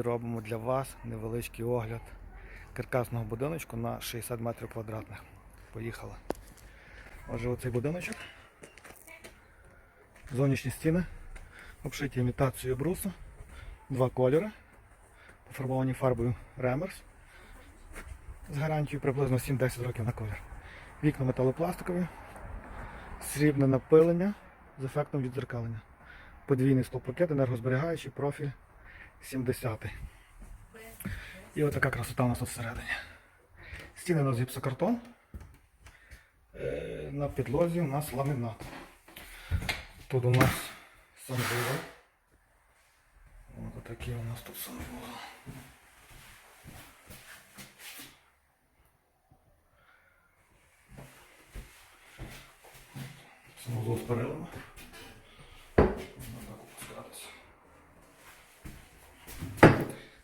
Робимо для вас невеличкий огляд каркасного будиночку на 60 метрів квадратних. Поїхали. Отже, оцей будиночок. Зовнішні стіни, обшиті імітацією брусу, два кольори, пофарбовані фарбою Ремерс з гарантією приблизно 7-10 років на колір. Вікна металопластикові, срібне напилення з ефектом відзеркалення. Подвійний стовпакет, енергозберігаючий профіль 70. І отака красота у нас тут всередині. Стіни у нас гіпсокартон. Е, На підлозі у нас ламінат. Тут у нас санвузол. Ось такий у нас тут санвузол. Санвузол з перилами. Можна так опускатися.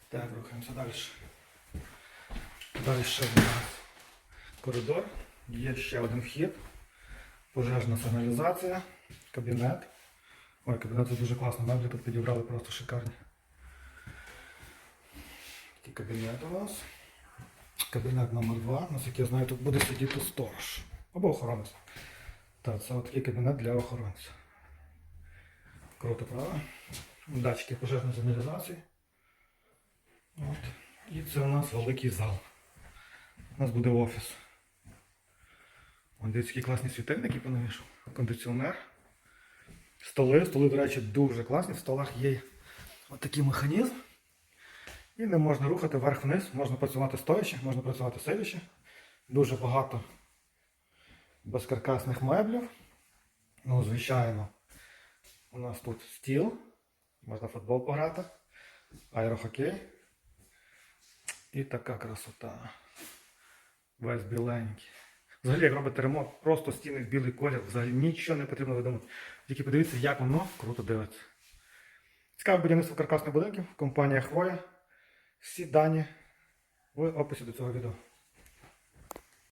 Так, рухаємося далі. Далі у нас коридор. Є ще один вхід. Пожежна сигналізація, кабінет. Ой, кабінет це дуже класно, меблі тут підібрали просто шикарні. Такий кабінет у нас. Кабінет номер 2 Наскільки я знаю, тут буде сидіти сторож. Або охоронець. Так, це такий кабінет для охоронця. Круто, правда? Датчики пожежної сигналізації. От. І це у нас великий зал. У нас буде офіс. Дивіться, які класні світильники понавішав. Кондиціонер. Столи. Столи, до речі, дуже класні. В столах є отакий механізм. І не можна рухати вверх-вниз. Можна працювати стоячи, можна працювати сидячи. Дуже багато безкаркасних меблів. Ну, звичайно, у нас тут стіл. Можна футбол пограти. Аерохокей. І така красота. Весь біленький. Взагалі, як робите ремонт, просто стіни в білий колір, взагалі нічого не потрібно видумати. Тільки подивіться, як воно круто дивиться. Цікаве будівництво каркасних будинків, компанія Хвоя. Всі дані в описі до цього відео.